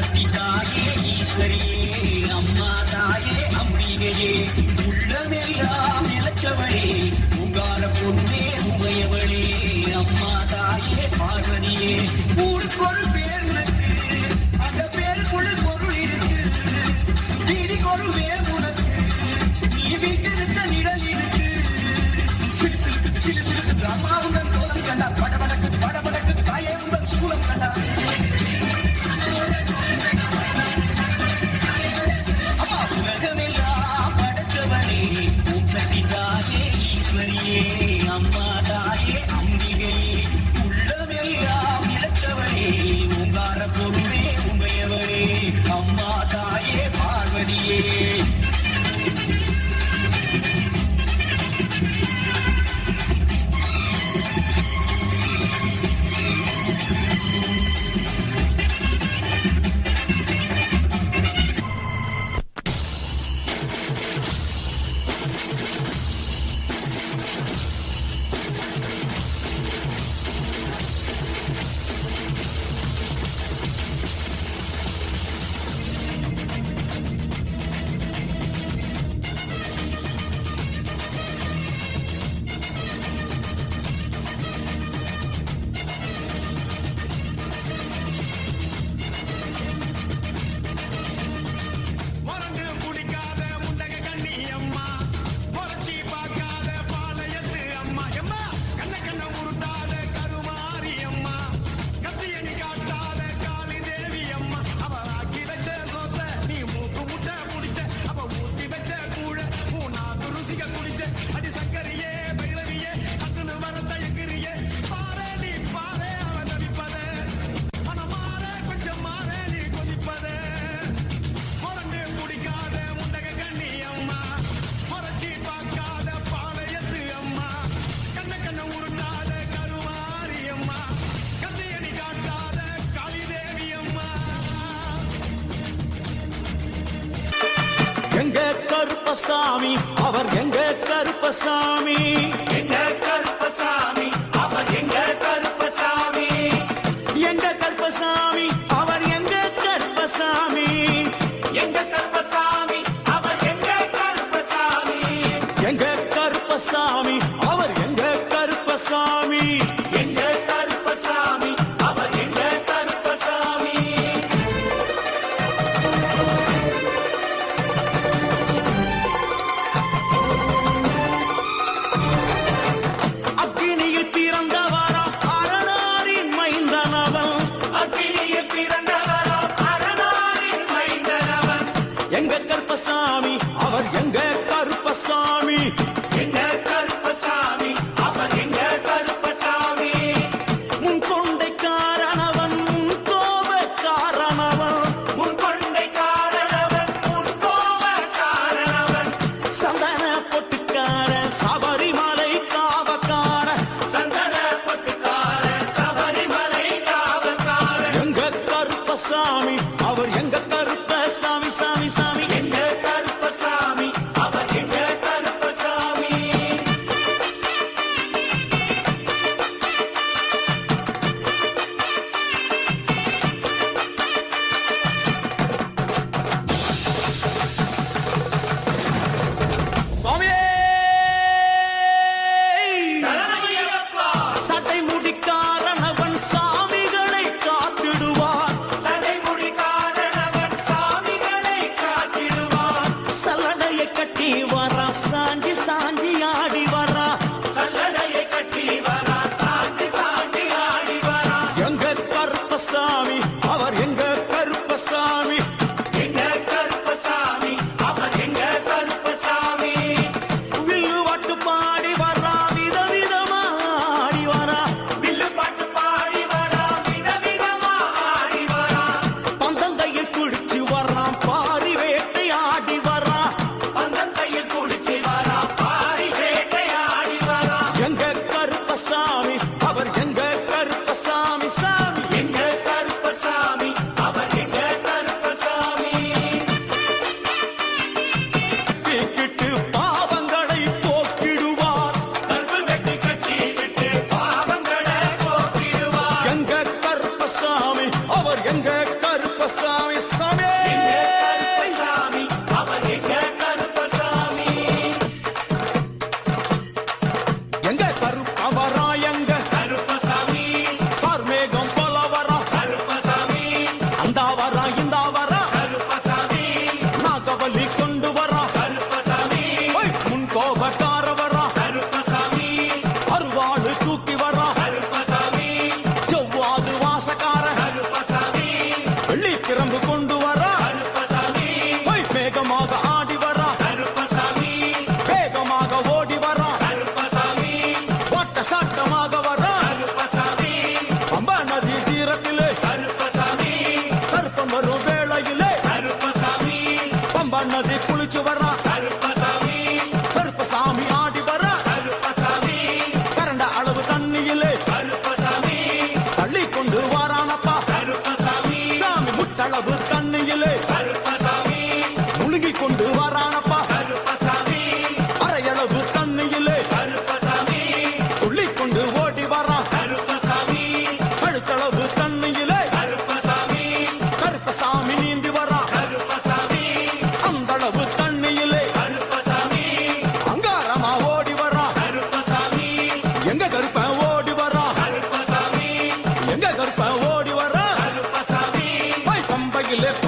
சக்தி தாயே ஈஸ்வரியே அம்மா தாயே அம்பிகையே உள்ளமெல்லாம் நிலச்சவளே உங்கார பொண்ணே உமையவளே அம்மா தாயே பார்வதியே. சிவசாமி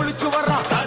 കുളിച്ചു വറ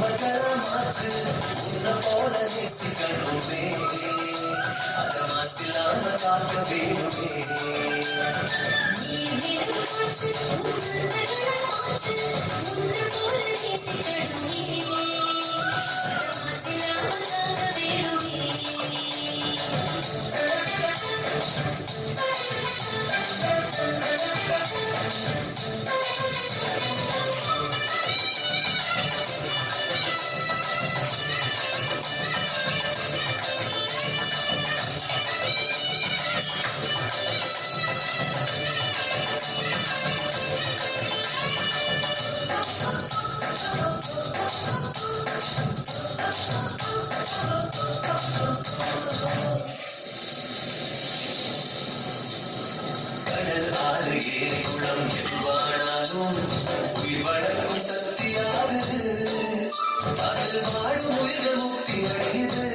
மகளமாச்சு உன்ன போல நேசிக்கணுமே அத மாசிலாம காக்க வேணுமே ஈரங்குளம் எதுவானாலும் உயிர் வளர்க்கும் சக்தியாகுது அதில் வாடும் உயிர்கள் முக்தி அடையுது.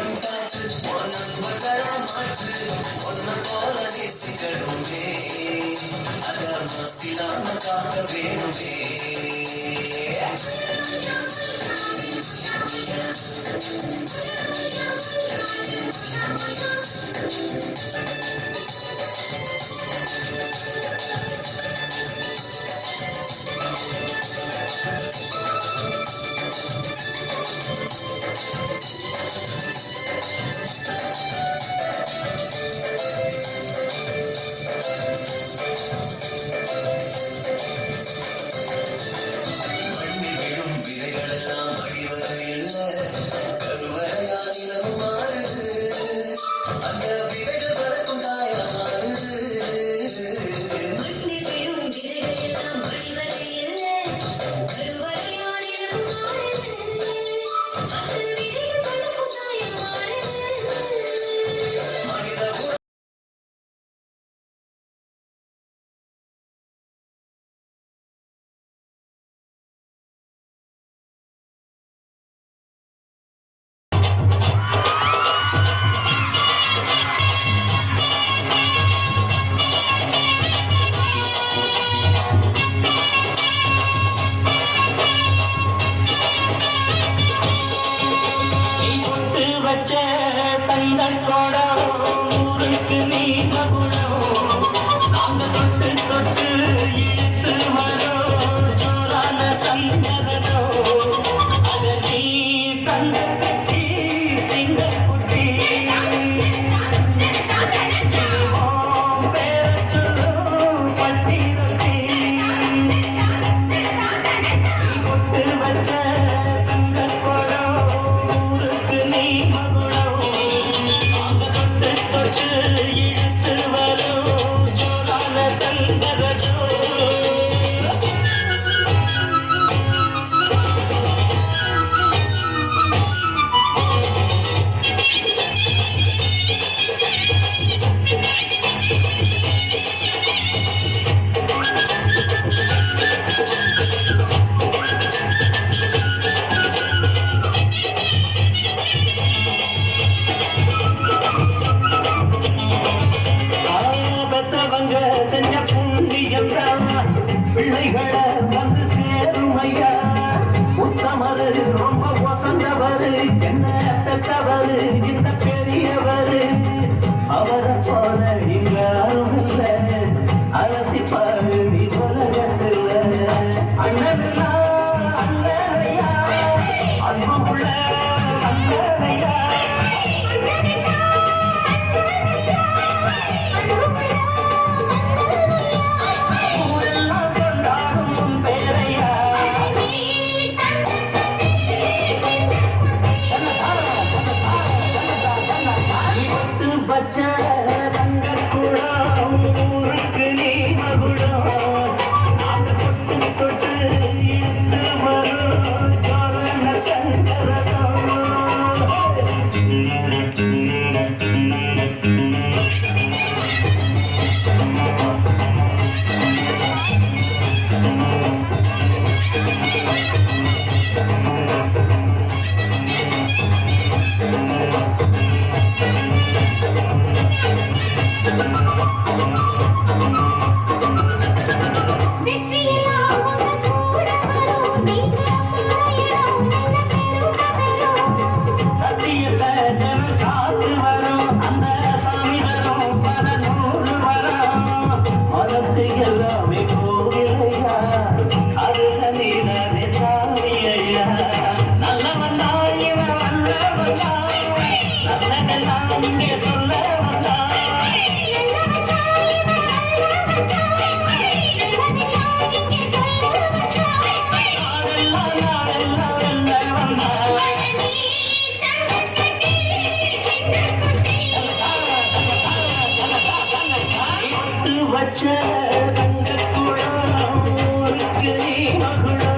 இதயம் காற்று உன் நண்பர்களா மாற்று ஒன்ன போல நேசிக்கணுமே அதான் மனசிலாம காக்க வேணுமே Yeah.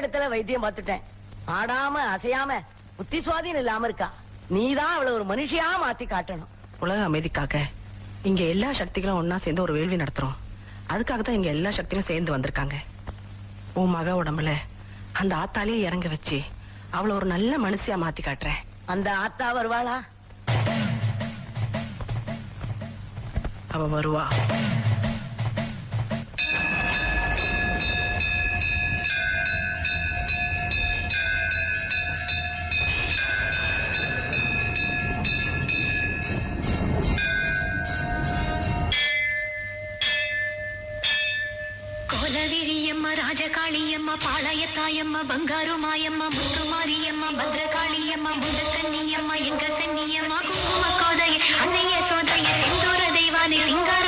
இடத்துல வைத்தியம் பார்த்துட்டேன். ஆடாம அசையாம புத்தி சுவாதீனம் இல்லாம இருக்கா. நீதான் அவளை ஒரு மனுஷியா மாத்தி காட்டணும். உலக அமைதிக்காக இங்க எல்லா சக்திகளும் ஒன்னா சேர்ந்து ஒரு வேள்வி நடத்துறோம். அதுக்காக தான் இங்க எல்லா சக்திகளும் சேர்ந்து வந்திருக்காங்க. உன் மக உடம்புல அந்த ஆத்தாலேயே இறங்க வச்சு அவளை ஒரு நல்ல மனுஷியா மாத்தி காட்டுறேன். அந்த ஆத்தா வருவாளா? அவ வருவா. காளியம்மா பாளையத்தாயம்மா பங்காரு மாயம்மா முத்து மாரியம்மா பத்ர காளியம்மா முத சன்னியம்மா எங்க சன்னியம்மா குங்கும கோதைய அன்னைய சோதைய செந்தூர தெய்வானை சிங்கார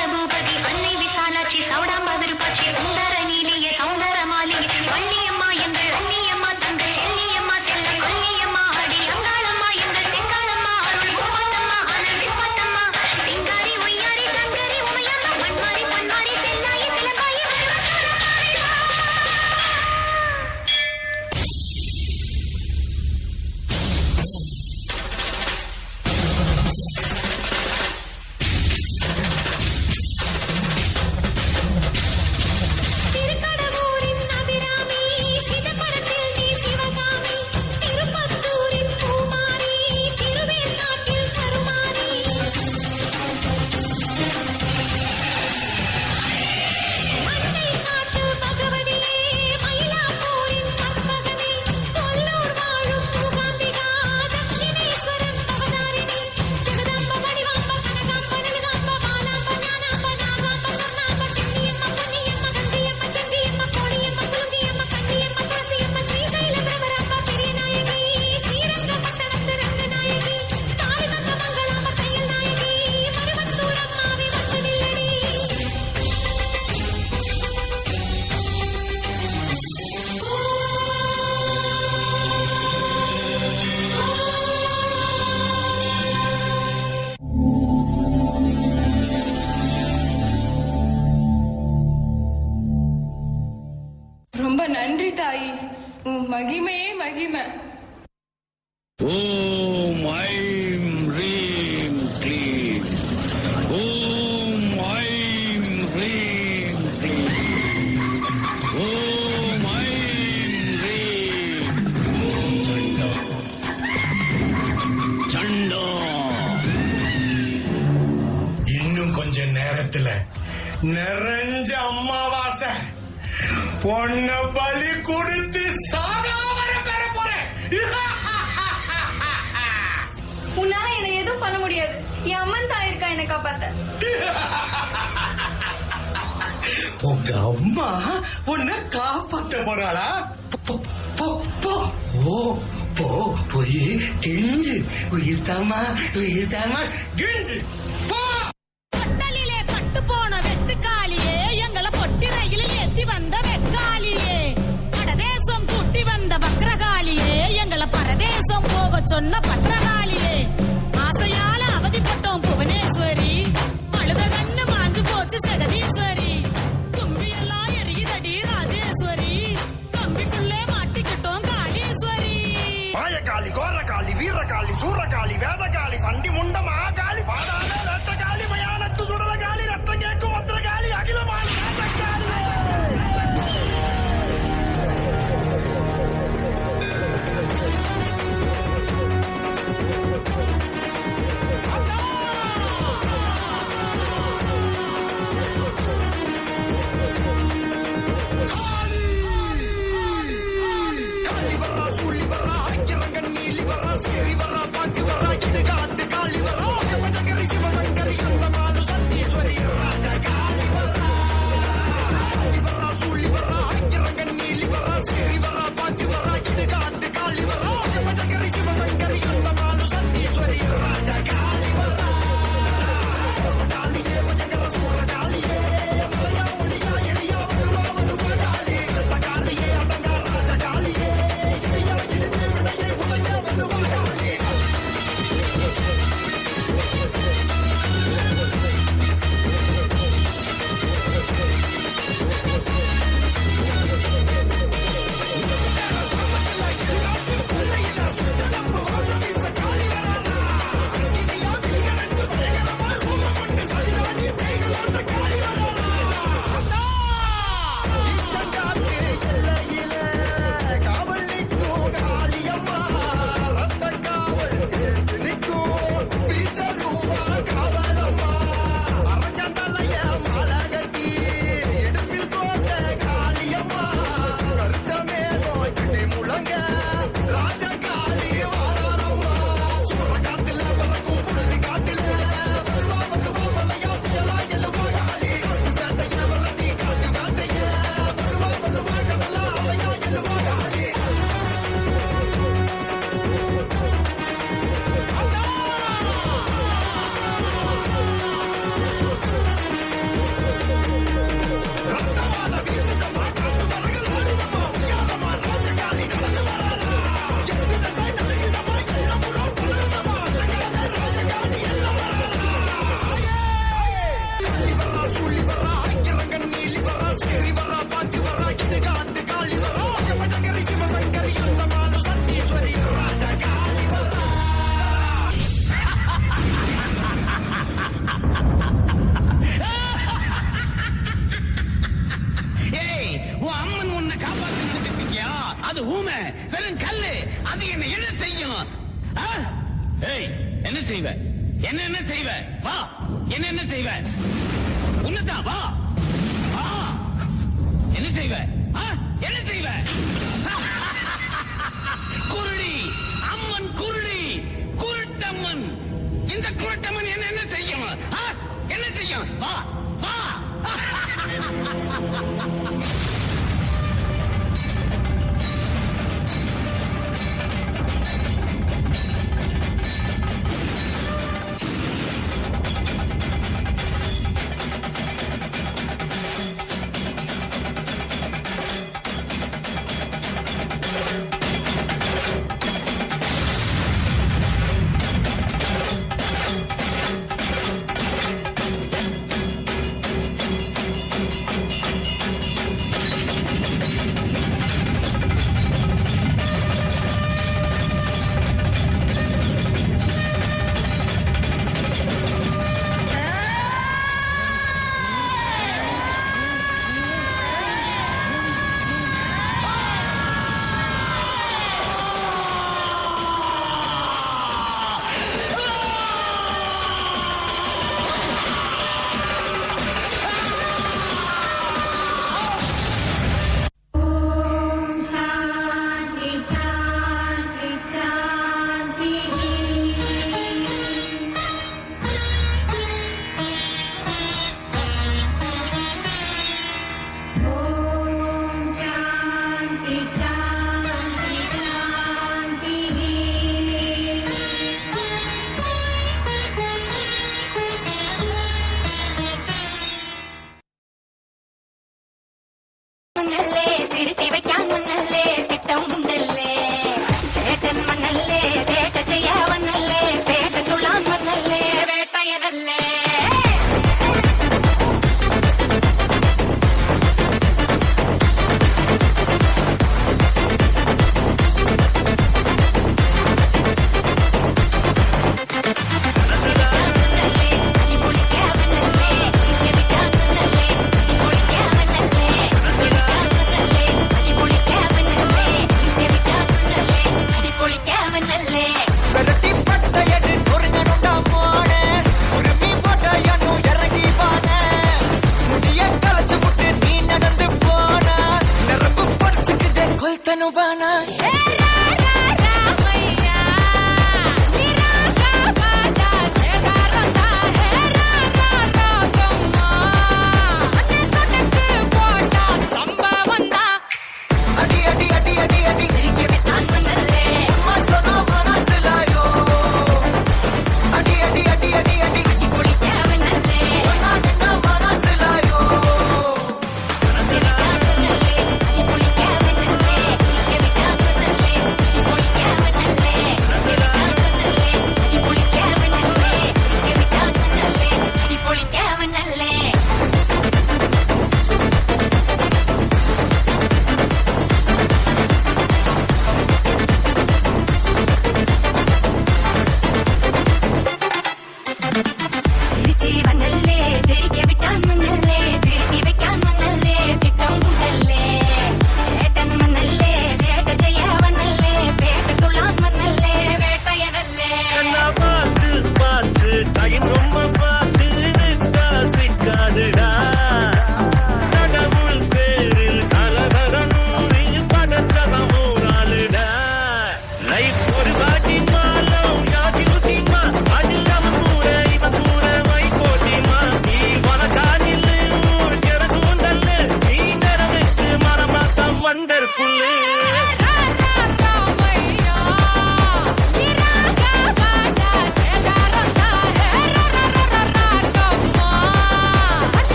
எதுவும் என் அம்மன் தாய் இருக்கா காப்பாத்த? உங்க அம்மா உன்னை காப்பாத்த போறாளா? போ, ஓ போ போய் கெஞ்சு. உயிர் தாமா உயிர் தாமா கெஞ்சு.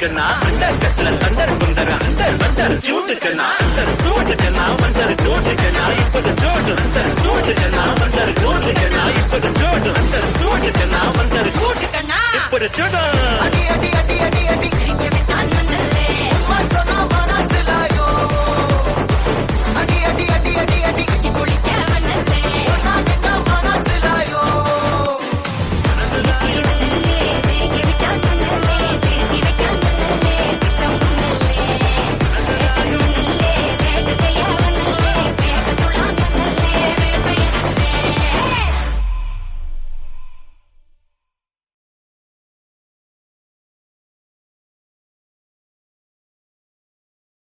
சூட்டுக்குன்னா அண்டர் கட்ல தண்டர் குண்டர் அண்டர் பட்டர் சூட்டுக்குன்னா அண்டர் சூட்டுக்குன்னா மண்டர் சூட்டுக்குன்னா இப்போது சோடு அண்டர் சூட்டுக்குன்னா மண்டர் சூட்டுக்குன்னா இப்போது சோடு அண்டர் சூட்டுக்குன்னா மண்டர் சூட்டுக்குன்னா இப்போது சோடு அடி அடி அடி அடி.